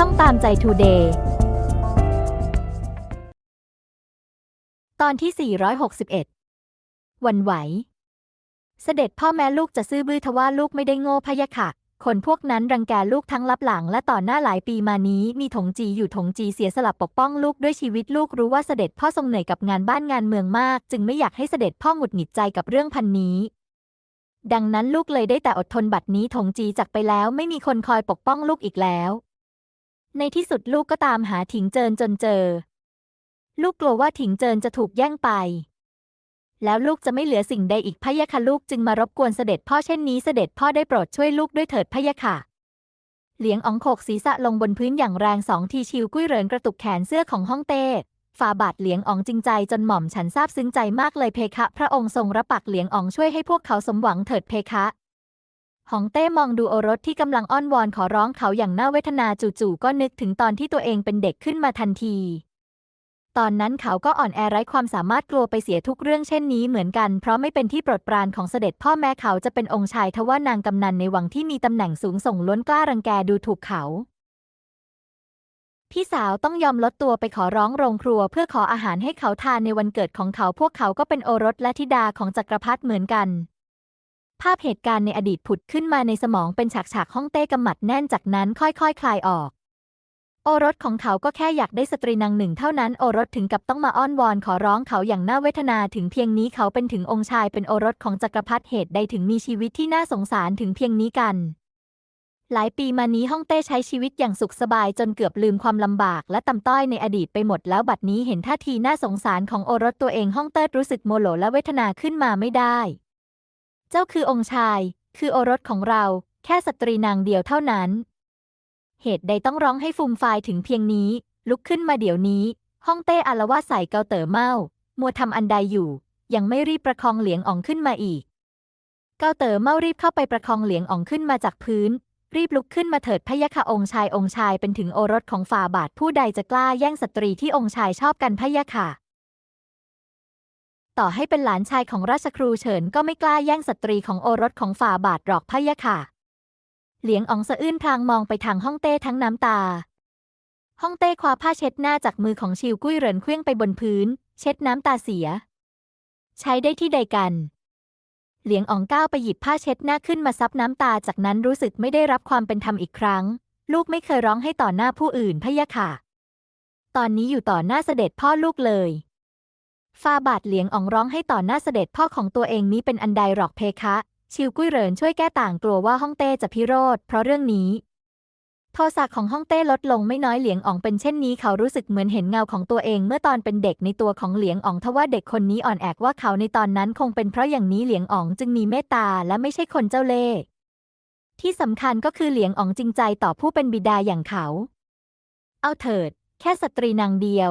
ช่องตามใจทูเดย์ตอนที่ 461 วันไหว เสด็จพ่อแม่ลูกจะซื่อบื้อทว่าลูกไม่ได้โง่พะยะค่ะ คนพวกนั้นรังแกลูกทั้งลับหลัง และต่อหน้าหลายปีมานี้ มีถงจีอยู่ถงจีเสียสละปกป้องลูกด้วยชีวิตลูกรู้ว่าเสด็จพ่อทรงเหนื่อยกับงานบ้านงานเมืองมาก จึงไม่อยากให้เสด็จพ่อหงุดหงิดใจกับเรื่องพันนี้ดังนั้นลูกเลยได้แต่อดทนบัดนี้ถงจีจากไปแล้วไม่มีคนคอยปกป้องลูกอีกแล้ว ในที่สุดลูกก็ตามหาถิงเจินจนเจอ ลูกกลัวว่าถิงเจินจะถูกแย่งไป แล้วลูกจะไม่เหลือสิ่งใดอีกพะยะค่ะลูกจึงมารบกวนเสด็จพ่อเช่นนี้เสด็จพ่อได้โปรดช่วยลูกด้วยเถิดพะยะค่ะ เหลียงอ๋องโขกศีรษะลงบนพื้นอย่างแรงสองทีชิวกุ้ยเหรินกระตุกแขนเสื้อของฮ่องเต้ฝ่าบาทเหลียงอ๋องจริงใจจนหม่อมฉันซาบซึ้งใจมากเลยเพคะ พระองค์ทรงรับปักเหลียงอ๋องช่วยให้พวกเขาสมหวังเถิดเพคะ ฮ่องเต้มองดูโอรสที่กำลังอ้อนวอนขอร้องเขาอย่างน่าเวทนาจู่ๆก็นึกถึงตอนที่ตัวเองเป็นเด็กขึ้นมาทันที ตอนนั้นเขาก็อ่อนแอไร้ความสามารถกลัวไปเสียทุกเรื่องเช่นนี้เหมือนกัน เพราะไม่เป็นที่โปรดปรานของเสด็จพ่อแม้เขาจะเป็นองค์ชายทว่านางกำนันในวังที่มีตำแหน่งสูงส่งล้วนกล้ารังแกดูถูกเขาพี่สาวต้องยอมลดตัวไปขอร้องโรงครัวเพื่อขออาหารให้เขาทานในวันเกิดของเขาพวกเขาก็เป็นโอรสและธิดาของจักรพรรดิเหมือนกัน ภาพเหตุการณ์ในอดีตผุดขึ้นมาในสมองเป็นฉากๆห้องเต้กำหมัดแน่นจากนั้นค่อยๆคลายออก โอรสของเขาก็แค่อยากได้สตรีนางหนึ่งเท่านั้นโอรสถึงกับต้องมาอ้อนวอนขอร้องเขาอย่างน่าเวทนาถึงเพียงนี้เขาเป็นถึงองค์ชายเป็นโอรสของจักรพรรดิเหตุใดถึงมีชีวิตที่น่าสงสารถึงเพียงนี้กัน หลายปีมานี้ฮ่องเต้ใช้ชีวิตอย่างสุขสบายจนเกือบลืมความลำบาก และต่ำต้อยในอดีตไปหมดแล้วบัดนี้เห็นท่าทีน่าสงสารของโอรสตัวเองฮ่องเต้รู้สึกโมโหและเวทนาขึ้นมาไม่ได้ เจ้าคือองค์ชาย คือโอรสของเรา แค่สตรีนางเดียวเท่านั้น เหตุใดต้องร้องให้ฟูมฟายถึงเพียงนี้ ลุกขึ้นมาเดี๋ยวนี้ฮ่องเต้อารวาสใส่เกาเต๋อเมามัวทำอันใดอยู่ ยังไม่รีบประคองเหลียงอ่องขึ้นมาอีก เกาเต๋อเมารีบเข้าไปประคองเหลียงอ่องขึ้นมาจากพื้น รีบลุกขึ้นมาเถิดพะยะค่ะองค์ชายองค์ชายเป็นถึงโอรสของฝ่าบาทผู้ใดจะกล้าแย่งสตรีที่องค์ชายชอบกันพะยะค่ะ ต่อให้เป็นหลานชายของราชครูเฉินก็ไม่กล้าแย่งสตรีของโอรสของฝ่าบาทหรอกพะยะค่ะ เหลียงอองสะอื้นพลางมองไปทางฮ่องเต้ทั้งน้ำตาฮ่องเต้คว้าผ้าเช็ดหน้าจากมือของชิวกุ้ยเหรินเคลื่องไปบนพื้น เช็ดน้ำตาเสีย ใช้ได้ที่ใดกัน เหลียงอองก้าวไปหยิบผ้าเช็ดหน้าขึ้นมาซับน้ำตาจากนั้นรู้สึกไม่ได้รับความเป็นธรรมอีกครั้ง ลูกไม่เคยร้องให้ต่อหน้าผู้อื่นพะยะค่ะ ตอนนี้อยู่ต่อหน้าเสด็จพ่อลูกเลย ฟาบาทเหลียงอองร้องให้ต่อหน้าเสด็จพ่อของตัวเองนี้เป็นอันใดหรอกเพคะ ชิวกุ้ยเหรินช่วยแก้ต่างกลัวว่าฮ่องเต้จะพิโรธเพราะเรื่องนี้โทสะของฮ่องเต้ลดลงไม่น้อยเหลียงอองเป็นเช่นนี้เขารู้สึกเหมือนเห็นเงาของตัวเองเมื่อตอนเป็นเด็กในตัวของเหลียงอองทว่าเด็กคนนี้อ่อนแอกว่าเขาในตอนนั้นคงเป็นเพราะอย่างนี้เหลียงอองจึงมีเมตตาและไม่ใช่คนเจ้าเล่ห์ที่สำคัญก็คือเหลียงอองจริงใจต่อผู้เป็นบิดาอย่างเขา เอาเถิด แค่สตรีนางเดียว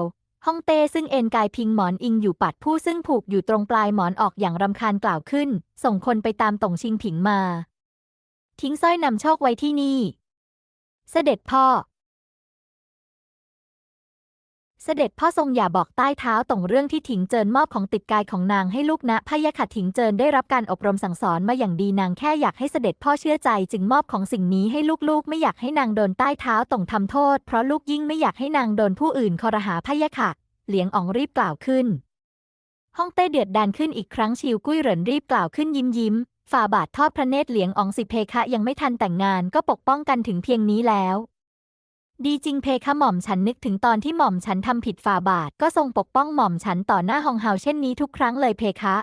ฮ่องเต้ซึ่งเอนกายพิงหมอนอิงอยู่ปัดผู้ซึ่งผูกอยู่ตรงปลายหมอนออกอย่างรำคาญกล่าวขึ้น ส่งคนไปตามต่งชิงผิงมา ทิ้งสร้อยนำโชคไว้ที่นี่ เสด็จพ่อ เสด็จพ่อทรงอย่าบอกใต้เท้าต่งเรื่องที่ถิงเจินมอบของติดกายของนางให้ลูกนะพะยะขัดถิงเจินได้รับการอบรมสั่งสอนมาอย่างดีนางแค่อยากให้เสด็จพ่อเชื่อใจจึงมอบของสิ่งนี้ให้ลูกๆ ไม่อยากให้นางโดนใต้เท้าต่งทำโทษ เพราะลูกยิ่งไม่อยากให้นางโดนผู้อื่นคอรหาพะยะค่ะ เหลียงอ๋องรีบกล่าวขึ้นห้องเต้เดือดดานขึ้นอีกครั้งชิวกุ้ยเหรินรีบกล่าวขึ้นยิ้มยิ้มฝ่าบาททอดพระเนตรเหลียงอองสิเพคะยังไม่ทันแต่งงานก็ปกป้องกันถึงเพียงนี้แล้ว ดีจริงเพคะหม่อมฉันนึกถึงตอนที่หม่อมฉันทำผิดฝ่าบาท ก็ทรงปกป้องหม่อมฉันต่อหน้าฮองเฮาเช่นนี้ทุกครั้งเลยเพคะ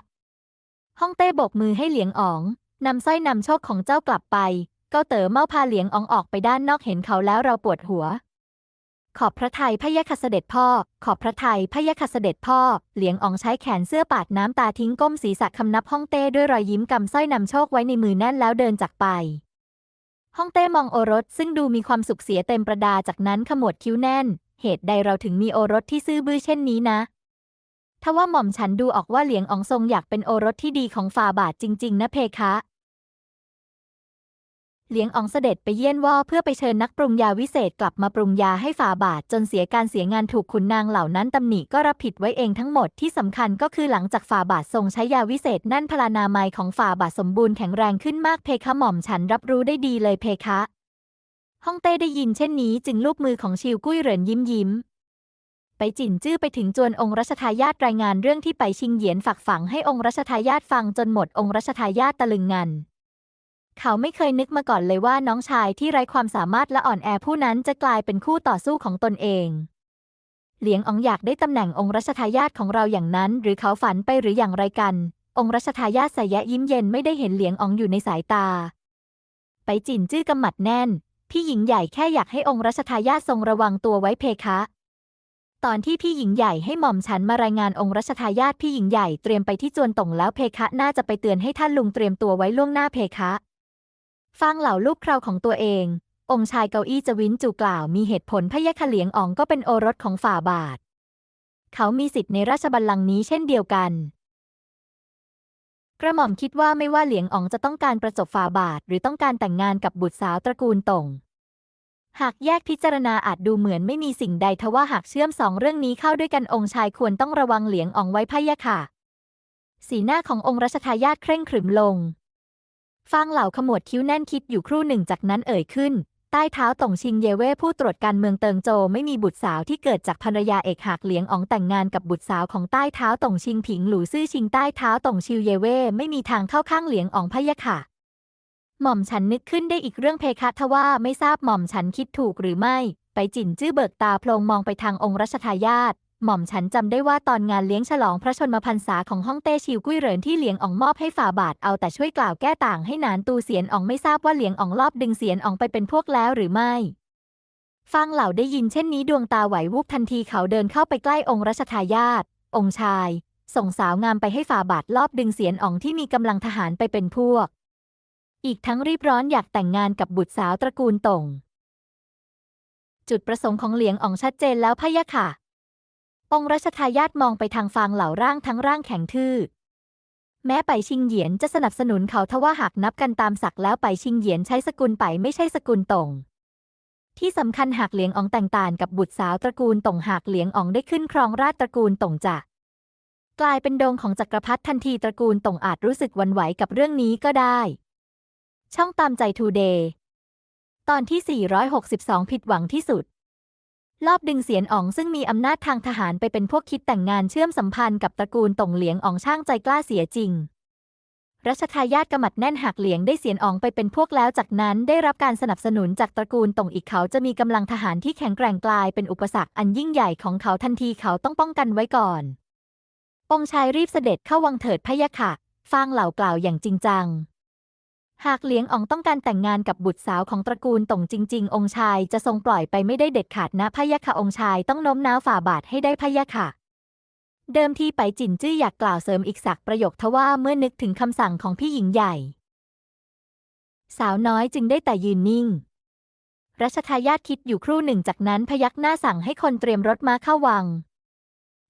ฮ่องเต้โบกมือให้เหลียงอ๋องนำสร้อยนำโชคของเจ้ากลับไป เก้าเต๋อเมาพาเหลียงอ๋องออกไปด้านนอกเห็นเขาแล้วเราปวดหัว ขอบพระทัยพะยะค่ะเด็จพ่อ ขอบพระทัยพะยะค่ะเด็จพ่อ เหลียงอ๋องใช้แขนเสื้อปาดน้ำตาทิ้งก้มศีรษะคำนับฮ่องเต้ด้วยรอยยิ้มกำสร้อยนำโชคไว้ในมือแน่นแล้วเดินจากไป ห้องเต้มองโอรสซึ่งดูมีความสุขเสียเต็มประดาจากนั้นขมวดคิ้วแน่น เหตุใดเราถึงมีโอรสที่ซื่อบื้อเช่นนี้นะทว่าหม่อมฉันดูออกว่าเหลียงอองทรงอยากเป็นโอรสที่ดีของฝ่าบาทจริง ๆ นะเพคะ เหลียงอ๋องเสด็จไปเยี่ยนว่อเพื่อไปเชิญนักปรุงยาวิเศษกลับมาปรุงยาให้ฝ่าบาทจนเสียการเสียงานถูกขุนนางเหล่านั้นตำหนิก็รับผิดไว้เองทั้งหมดที่สำคัญก็คือหลังจากฝ่าบาททรงใช้ยาวิเศษนั่นพลานามัยของฝ่าบาทสมบูรณ์แข็งแรงขึ้นมากเพคะหม่อมฉันรับรู้ได้ดีเลยเพคะฮ่องเต้ได้ยินเช่นนี้จึงลูบมือของชิวกุ้ยเหรินยิ้มยิ้ม ไปจินจื้อไปถึงจวนองค์รัชทายาทรายงานเรื่องที่ไปชิงเหยียนฝักฝังให้องค์รัชทายาทฟังจนหมดองค์รัชทายาทตะลึงงัน เขาไม่เคยนึกมาก่อนเลยว่าน้องชายที่ไร้ความสามารถและอ่อนแอผู้นั้นจะกลายเป็นคู่ต่อสู้ของตนเอง เหลียงอองอยากได้ตำแหน่งองค์รัชทายาทของเราอย่างนั้น หรือเขาฝันไปหรืออย่างไรกัน องค์รัชทายาทสยะยิ้มเย็นไม่ได้เห็นเหลียงอองอยู่ในสายตา ไปจินจื้อกำหมัดแน่น พี่หญิงใหญ่แค่อยากให้องค์รัชทายาททรงระวังตัวไว้เพคะตอนที่พี่หญิงใหญ่ให้หม่อมฉันมารายงานองค์รัชทายาทพี่หญิงใหญ่เตรียมไปที่จวนตงแล้วเพคะน่าจะไปเตือนให้ท่านลุงเตรียมตัวไว้ล่วงหน้าเพคะ ฟังเหล่าลูกคราวของตัวเอง องค์ชายเกาอี้จะวินจูกล่าวมีเหตุผลพะยะคะเหลียงอ๋องก็เป็นโอรสของฝ่าบาท เขามีสิทธิ์ในราชบัลลังก์นี้เช่นเดียวกัน กระหม่อมคิดว่าไม่ว่าเหลียงอ๋องจะต้องการประจบฝ่าบาท หรือต้องการแต่งงานกับบุตรสาวตระกูลตงหากแยกพิจารณาอาจดูเหมือนไม่มีสิ่งใดทว่าหากเชื่อมสองเรื่องนี้เข้าด้วยกันองค์ชายควรต้องระวังเหลียงอองไว้พะยะค่ะ สีหน้าขององค์รัชทายาทเคร่งขรึมลง ฟางเหล่าขมวดคิ้วแน่นคิดอยู่ครู่หนึ่งจากนั้นเอ่ยขึ้น ใต้เท้าต่งชิงเยเว่ผู้ตรวจการเมืองเติงโจไม่มีบุตรสาวที่เกิดจากภรรยาเอกหากเหลียงอ๋องแต่งงานกับบุตรสาวของใต้เท้าต่งชิงผิงหลูซื่อชิงใต้เท้าต่งชิวเยเว่ไม่มีทางเข้าข้างเหลียงอ๋องพะยะค่ะ หม่อมฉันนึกขึ้นได้อีกเรื่องเพคะทว่าไม่ทราบหม่อมฉันคิดถูกหรือไม่ ไปจินจื้อเบิกตาโพลงมองไปทางองค์รัชทายาท หม่อมฉันจำได้ว่าตอนงานเลี้ยงฉลองพระชนมพรรษาของฮ่องเต้ชิวกุ้ยเหรินที่เหลียงอองมอบให้ฝ่าบาทเอาแต่ช่วยกล่าวแก้ต่างให้นานตูเสียนอองไม่ทราบว่าเหลียงอองลอบดึงเสียนอองไปเป็นพวกแล้วหรือไม่ ฟังเหล่าได้ยินเช่นนี้ดวงตาไหววูบทันทีเขาเดินเข้าไปใกล้องค์รัชทายาทองค์ชาย ส่งสาวงามไปให้ฝ่าบาทลอบดึงเสียนอองที่มีกำลังทหารไปเป็นพวก อีกทั้งรีบร้อนอยากแต่งงานกับบุตรสาวตระกูลตงจุดประสงค์ของเหลียงอองชัดเจนแล้วพะยะค่ะ องค์รัชทายาทมองไปทางฟางเหล่าร่างทั้งร่างแข็งทื่อ แม้ไปชิงเหยียนจะสนับสนุนเขาทว่าหากนับกันตามศักดิ์แล้วไปชิงเหยียนใช้สกุลไปไม่ใช่สกุลตงที่สำคัญหากเหลียงอองแต่งต่างกับบุตรสาวตระกูลตงหากเหลียงอองได้ขึ้นครองราชตระกูลตงจะกลายเป็นโดงของจักรพรรดิทันทีตระกูลตงอาจรู้สึกวันไหวกับเรื่องนี้ก็ได้ ช่องตามใจทูเดย์ตอนที่ 462 ผิดหวังที่สุด ลอบดึงเสียนอ๋องซึ่งมีอำนาจทางทหารไปเป็นพวกคิดแต่งงานเชื่อมสัมพันธ์กับตระกูลต่งเหลียงอ๋องช่างใจกล้าเสียจริงรัชทายาทกำมัดแน่นหักเหลียงได้เสียนอ๋องไปเป็นพวกแล้วจากนั้นได้รับการสนับสนุนจากตระกูลต่งอีกเขาจะมีกำลังทหารที่แข็งแกร่งกลายเป็นอุปสรรคอันยิ่งใหญ่ของเขาทันทีเขาต้องป้องกันไว้ก่อน องชายรีบเสด็จเข้าวังเถิดพะยะค่ะ ฟางเหล่ากล่าวอย่างจริงจัง หากเหลียงอ๋องต้องการแต่งงานกับบุตรสาวของตระกูลตงจริง ๆ องค์ชายจะทรงปล่อยไปไม่ได้เด็ดขาดนะพะยะค่ะองค์ชายต้องโน้มน้าวฝ่าบาทให้ได้พะยะค่ะ เดิมทีไปจินจื้ออยากกล่าวเสริมอีกสักประโยคทว่าเมื่อนึกถึงคำสั่งของพี่หญิงใหญ่ สาวน้อยจึงได้แต่ยืนนิ่งรัชทายาทคิดอยู่ครู่หนึ่งจากนั้นพยักหน้าสั่งให้คนเตรียมรถม้าเข้าวัง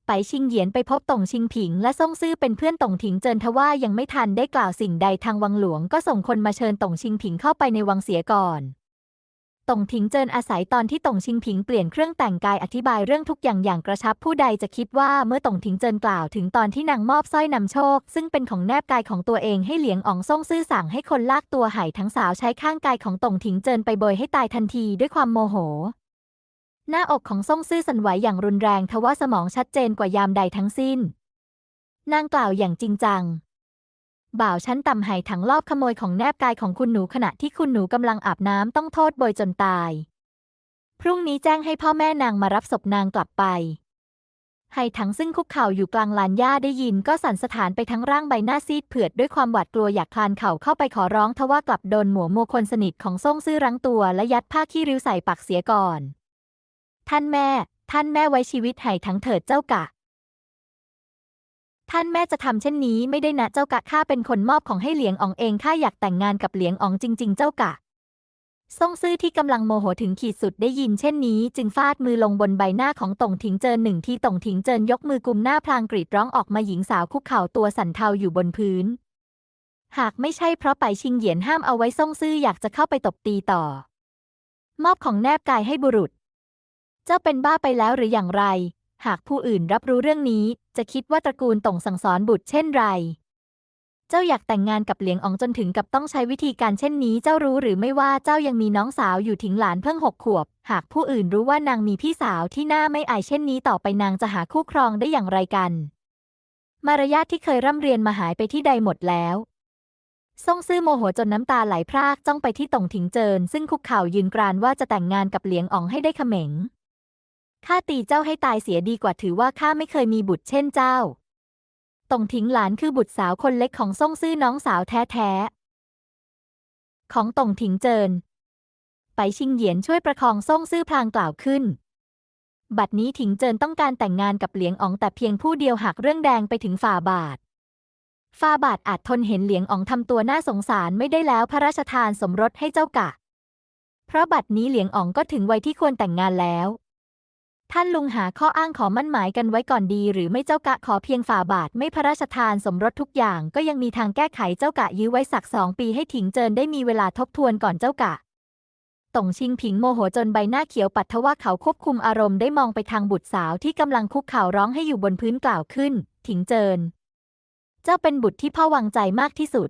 ไปชิงเหยียนไปพบต่งชิงผิง และซ่งซื่อเป็นเพื่อนต่งถิงเจินทว่ายังไม่ทันได้กล่าวสิ่งใดทางวังหลวงก็ส่งคนมาเชิญต่งชิงผิงเข้าไปในวังเสียก่อนต่งถิงเจินอาศัยตอนที่ต่งชิงผิงเปลี่ยนเครื่องแต่งกายอธิบายเรื่องทุกอย่างอย่างกระชับผู้ใดจะคิดว่าเมื่อต่งถิงเจินกล่าวถึงตอนที่นางมอบสร้อยนำโชค ซึ่งเป็นของแนบกายของตัวเองให้เหลียงอ๋องซ่งซื่อสั่งให้คนลากตัวไห่ทั้งสาวใช้ข้างกายของต่งถิงเจินไปโบยให้ตายทันทีด้วยความโมโห หน้าอกของซ่งซื่อสั่นไหวอย่างรุนแรงทว่าสมองชัดเจนกว่ายามใดทั้งสิ้น นางกล่าวอย่างจริงจัง บ่าวชั้นต่ำไห่ถังลอบขโมยของแนบกายของคุณหนูขณะที่คุณหนูกำลังอาบน้ำต้องโทษโบยจนตาย พรุ่งนี้แจ้งให้พ่อแม่นางมารับศพนางกลับไปไห่ถังซึ่งคุกเข่าอยู่กลางลานหญ้าได้ยินก็สั่นสะท้านไปทั้งร่างใบหน้าซีดเผือดด้วยความหวาดกลัวอยากคลานเข่าเข้าไปขอร้องทว่ากลับโดนหมัวโมวคนสนิทของซ่งซื่อรั้งตัวและยัดผ้าขี้ริ้วใส่ปากเสียก่อน ท่านแม่ ท่านแม่ไว้ชีวิตไห่ถังเถิดเจ้ากะ ท่านแม่จะทำเช่นนี้ไม่ได้นะเจ้ากะข้าเป็นคนมอบของให้เหลียงอ๋องเองข้าอยากแต่งงานกับเหลียงอ๋องจริง ๆ เจ้ากะซ่งซื่อที่กำลังโมโหถึงขีดสุดได้ยินเช่นนี้ จึงฟาดมือลงบนใบหน้าของตงถิงเจินหนึ่งที่ตงถิงเจินยกมือกุมหน้าพลางกรีดร้องออกมาหญิงสาวคุกเข่าตัวสั่นเทาอยู่บนพื้น หากไม่ใช่เพราะไปชิงเหยียนห้ามเอาไว้ซ่งซื่ออยากจะเข้าไปตบตีต่อ มอบของแนบกายให้บุรุษ จ้าเป็นบ้าไปแล้วหรืออย่างไร หากผู้อื่นรับรู้เรื่องนี้ จะคิดว่าตระกูลต่งสั่งสอนบุตรเช่นไร เจ้าอยากแต่งงานกับเหลียงอ๋องจนถึงกับต้องใช้วิธีการเช่นนี้ เจ้ารู้หรือไม่ว่าเจ้ายังมีน้องสาวอยู่ถิงหลานเพิ่งหกขวบ หากผู้อื่นรู้ว่านางมีพี่สาวที่หน้าไม่อายเช่นนี้ต่อไปนางจะหาคู่ครองได้อย่างไรกัน มารยาทที่เคยร่ำเรียนมาหายไปที่ใดหมดแล้วซ่งซื่อโมโหจนน้ำตาไหลพรากจ้องไปที่ต่งถิงเจิน ซึ่งคุกเข่ายืนกรานว่าจะแต่งงานกับเหลียงอ๋องให้ได้เขม็ง ข้าตีเจ้าให้ตายเสียดีกว่าถือว่าข้าไม่เคยมีบุตรเช่นเจ้าตงถิงหลานคือบุตรสาวคนเล็กของซ่งซื่อน้องสาวแท้ๆ ของตงถิงเจิน ไปชิงเหยียนช่วยประคองซ่งซื่อพลางกล่าวขึ้น บัดนี้ถิงเจินต้องการแต่งงานกับเหลียงอ๋องแต่เพียงผู้เดียวหากเรื่องแดงไปถึงฝ่าบาทฝ่าบาทอาจทนเห็นเหลียงอ๋องทำตัวน่าสงสารไม่ได้แล้วพระราชทานสมรสให้เจ้ากะ เพราะบัดนี้เหลียงอ๋องก็ถึงวัยที่ควรแต่งงานแล้ว ท่านลุงหาข้ออ้างขอมั่นหมายกันไว้ก่อนดีหรือไม่เจ้ากะขอเพียงฝ่าบาทไม่พระราชทานสมรสทุกอย่างก็ยังมีทางแก้ไขเจ้ากะยื้อไว้สักสองปีให้ถิงเจินได้มีเวลาทบทวนก่อนเจ้ากะต่งชิงผิงโมโหจนใบหน้าเขียวปัดทว่าเขาควบคุมอารมณ์ได้มองไปทางบุตรสาวที่กำลังคุกเข่าร้องให้อยู่บนพื้นกล่าวขึ้นถิงเจิน เจ้าเป็นบุตรที่พ่อวางใจมากที่สุด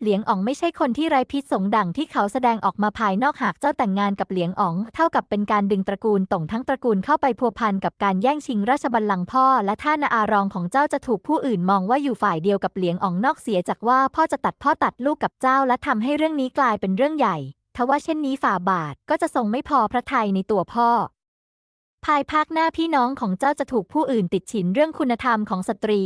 เหลียงอ๋องไม่ใช่คนที่ไร้พิษสงดังที่เขาแสดงออกมาภายนอกหากเจ้าแต่งงานกับเหลียงอ๋อง เท่ากับเป็นการดึงตระกูลต่งทั้งตระกูลเข้าไปพัวพันกับการแย่งชิงราชบัลลังก์พ่อ และท่านอารองของเจ้าจะถูกผู้อื่นมองว่าอยู่ฝ่ายเดียวกับเหลียงอ๋องนอกเสียจากว่าพ่อจะตัดพ่อตัดลูกกับเจ้าและทำให้เรื่องนี้กลายเป็นเรื่องใหญ่ทว่าเช่นนี้ฝ่าบาทก็จะทรงไม่พอพระทัยในตัวพ่อภายภาคหน้าพี่น้องของเจ้าจะถูกผู้อื่นติดฉินเรื่องคุณธรรมของสตรี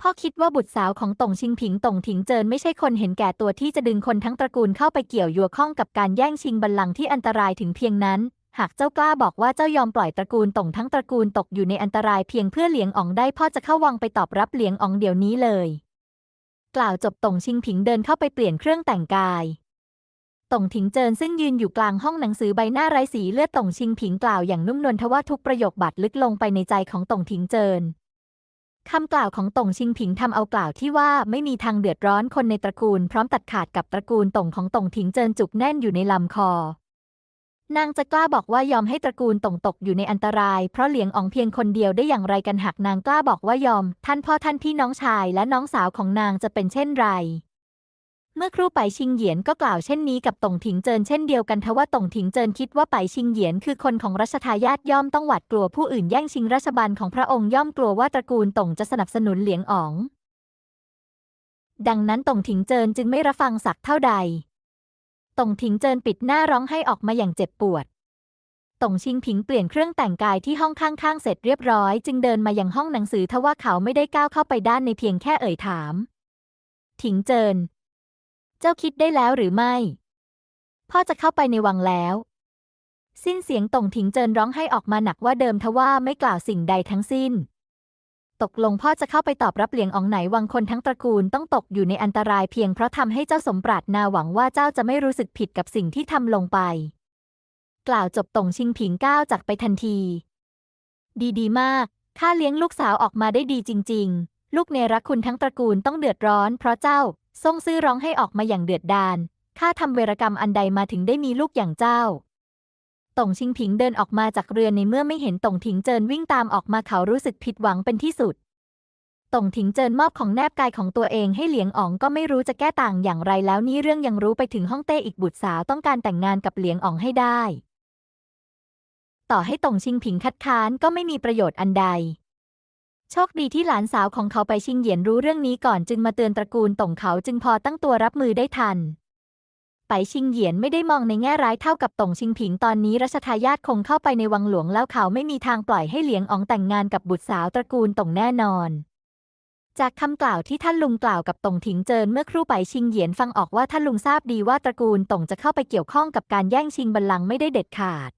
พ่อคิดว่าบุตรสาวของต่งชิงผิงต่งถิงเจินไม่ใช่คนเห็นแก่ตัวที่จะดึงคนทั้งตระกูลเข้าไปเกี่ยวยัวข้องกับการแย่งชิงบัลลังก์ที่อันตรายถึงเพียงนั้น หากเจ้ากล้าบอกว่าเจ้ายอมปล่อยตระกูลต่งทั้งตระกูลตกอยู่ในอันตรายเพียงเพื่อเหลียงอ๋องได้พ่อจะเข้าวังไปตอบรับเหลียงอ๋องเดี๋ยวนี้เลย กล่าวจบต่งชิงผิงเดินเข้าไปเปลี่ยนเครื่องแต่งกายต่งถิงเจินซึ่งยืนอยู่กลางห้องหนังสือใบหน้าไร้สีเลือดต่งชิงผิงกล่าวอย่างนุ่มนวลทว่าทุกประโยคบาดลึกลงไปในใจของต่งถิงเจิน คำกล่าวของตงชิงผิงทำเอากล่าวที่ว่าไม่มีทางเดือดร้อนคนในตระกูล พร้อมตัดขาดกับตระกูลตงของตงถิงเจินจุกแน่นอยู่ในลำคอ นางจะกล้าบอกว่ายอมให้ตระกูลตงตกอยู่ในอันตราย เพราะเหลียงอองเพียงคนเดียวได้อย่างไรกันหากนางกล้าบอกว่ายอม ท่านพ่อท่านพี่น้องชายและน้องสาวของนางจะเป็นเช่นไร เมื่อครู่ไปชิงเหยียนก็กล่าวเช่นนี้กับตงถิงเจินเช่นเดียวกันทว่าตงถิงเจินคิดว่าไปชิงเหยียนคือคนของรัชทายาทย่อมต้องหวาดกลัวผู้อื่นแย่งชิงราชบัลของพระองค์ย่อมกลัวว่าตระกูลตงจะสนับสนุนเหลียงอ๋อง ดังนั้นตงถิงเจินจึงไม่รับฟังสักเท่าใดตงถิงเจินปิดหน้าร้องให้ออกมาอย่างเจ็บปวดตงชิงผิงเปลี่ยนเครื่องแต่งกายที่ห้องข้างๆเสร็จเรียบร้อย จึงเดินมายังห้องหนังสือทว่าเขาไม่ได้ก้าวเข้าไปด้านในเพียงแค่เอ่ยถามถิงเจิน จ้าคิดได้แล้วหรือไม่ พ่อจะเข้าไปในวังแล้ว สิ้นเสียงตงถิงเจินร้องให้ออกมาหนักว่าเดิมทว่าไม่กล่าวสิ่งใดทั้งสิ้น ตกลงพ่อจะเข้าไปตอบรับเหลียงอองไหนวังคนทั้งตระกูลต้องตกอยู่ในอันตรายเพียงเพราะทำให้เจ้าสมปรารถนาหวังว่าเจ้าจะไม่รู้สึกผิดกับสิ่งที่ทำลงไป กล่าวจบตงชิงผิงก้าวจากไปทันที ดีดีมากข้าเลี้ยงลูกสาวออกมาได้ดีจริง ๆ ลูกเนรักคุณทั้งตระกูลต้องเดือดร้อนเพราะเจ้า ซ่งซื่อร้องให้ออกมาอย่างเดือดดาลข้าทำเวรกรรมอันใดมาถึงได้มีลูกอย่างเจ้าต่งชิงผิงเดินออกมาจากเรือนในเมื่อไม่เห็นต่งถิงเจินวิ่งตามออกมาเขารู้สึกผิดหวังเป็นที่สุดต่งถิงเจินมอบของแนบกายของตัวเองให้เหลียงอ๋องก็ไม่รู้จะแก้ต่างอย่างไรแล้วนี่เรื่องยังรู้ไปถึงห้องเต้อีกบุตรสาวต้องการแต่งงานกับเหลียงอ๋องให้ได้ ต่อให้ต่งชิงผิงคัดค้านก็ไม่มีประโยชน์อันใด โชคดีที่หลานสาวของเขาไปชิงเหยียนรู้เรื่องนี้ก่อนจึงมาเตือนตระกูลต่งเขาจึงพอตั้งตัวรับมือได้ทัน ไปชิงเหยียนไม่ได้มองในแง่ร้ายเท่ากับต่งชิงผิงตอนนี้รัชทายาทคงเข้าไปในวังหลวงแล้วเขาไม่มีทางปล่อยให้เหลียงอ๋องแต่งงานกับบุตรสาวตระกูลต่งแน่นอน จากคำกล่าวที่ท่านลุงกล่าวกับตงถิงเจินเมื่อครู่ไปชิงเหยียนฟังออกว่าท่านลุงทราบดีว่าตระกูลตงจะเข้าไปเกี่ยวข้องกับการแย่งชิงบัลลังก์ไม่ได้เด็ดขาด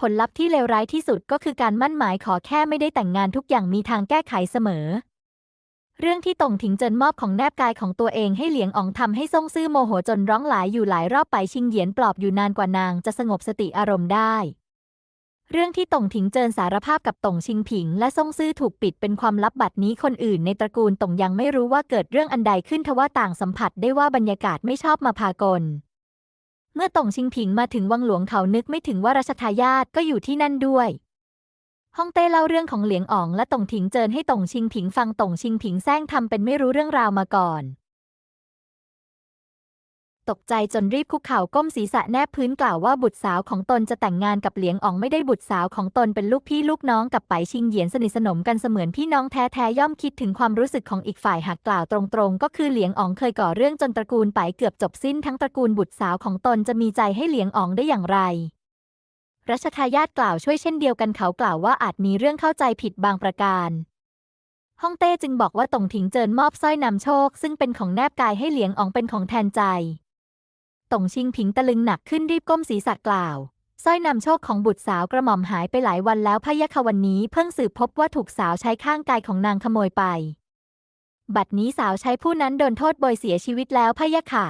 ผลลัพธ์ที่เลวร้ายที่สุดก็คือการมั่นหมายขอแค่ไม่ได้แต่งงานทุกอย่างมีทางแก้ไขเสมอ เรื่องที่ตงถิงเจินมอบของแนบกายของตัวเองให้เหลียงอ๋องทำให้ซ่งซื่อโมโหจนร้องหลายอยู่หลายรอบไปชิงเหยียนปลอบอยู่นานกว่านางจะสงบสติอารมณ์ได้เรื่องที่ตงถิงเจินสารภาพกับตงชิงผิง และซ่งซื่อถูกปิดเป็นความลับบัดนี้คนอื่นในตระกูลตงยังไม่รู้ว่าเกิดเรื่องอันใดขึ้นทว่าต่างสัมผัสได้ว่าบรรยากาศไม่ชอบมาพากล เมื่อต่งชิงผิงมาถึงวังหลวงเขานึกไม่ถึงว่ารัชทายาทก็อยู่ที่นั่นด้วยฮ่องเต้เล่าเรื่องของเหลียงอ๋องและต่งถิงเจินให้ต่งชิงผิงฟังต่งชิงผิงแซงทำเป็นไม่รู้เรื่องราวมาก่อน ตกใจจนรีบคุกเข่าก้มศีรษะแนบพื้นกล่าวว่าบุตรสาวของตนจะแต่งงานกับเหลียงอ๋องไม่ได้บุตรสาวของตนเป็นลูกพี่ลูกน้องกับไปชิงเหยียนสนิทสนมกันเสมือนพี่น้องแท้ๆย่อมคิดถึงความรู้สึกของอีกฝ่ายหากกล่าวตรงๆ ก็คือเหลียงอ๋องเคยก่อเรื่องจนตระกูลไปเกือบจบสิ้นทั้งตระกูลบุตรสาวของตนจะมีใจให้เหลียงอ๋องได้อย่างไรรัชทายาทกล่าวช่วยเช่นเดียวกันเขากล่าวว่าอาจมีเรื่องเข้าใจผิดบางประการ ฮ่องเต้จึงบอกว่าตงถิงเจินมอบสร้อยนำโชค ซึ่งเป็นของแนบกายให้เหลียงอ๋องเป็นของแทนใจ ตงชิงผิงตะลึงหนักขึ้นรีบก้มศีรษะกล่าวสร้อยนำโชคของบุตรสาวกระหม่อมหายไปหลายวันแล้วพะยะค่ะวันนี้เพิ่งสืบพบว่าถูกสาวใช้ข้างกายของนางขโมยไป บัดนี้สาวใช้ผู้นั้นโดนโทษโบยเสียชีวิตแล้วพะยะค่ะ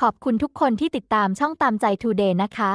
ขอบคุณทุกคนที่ติดตามช่องตามใจทูเดย์นะคะ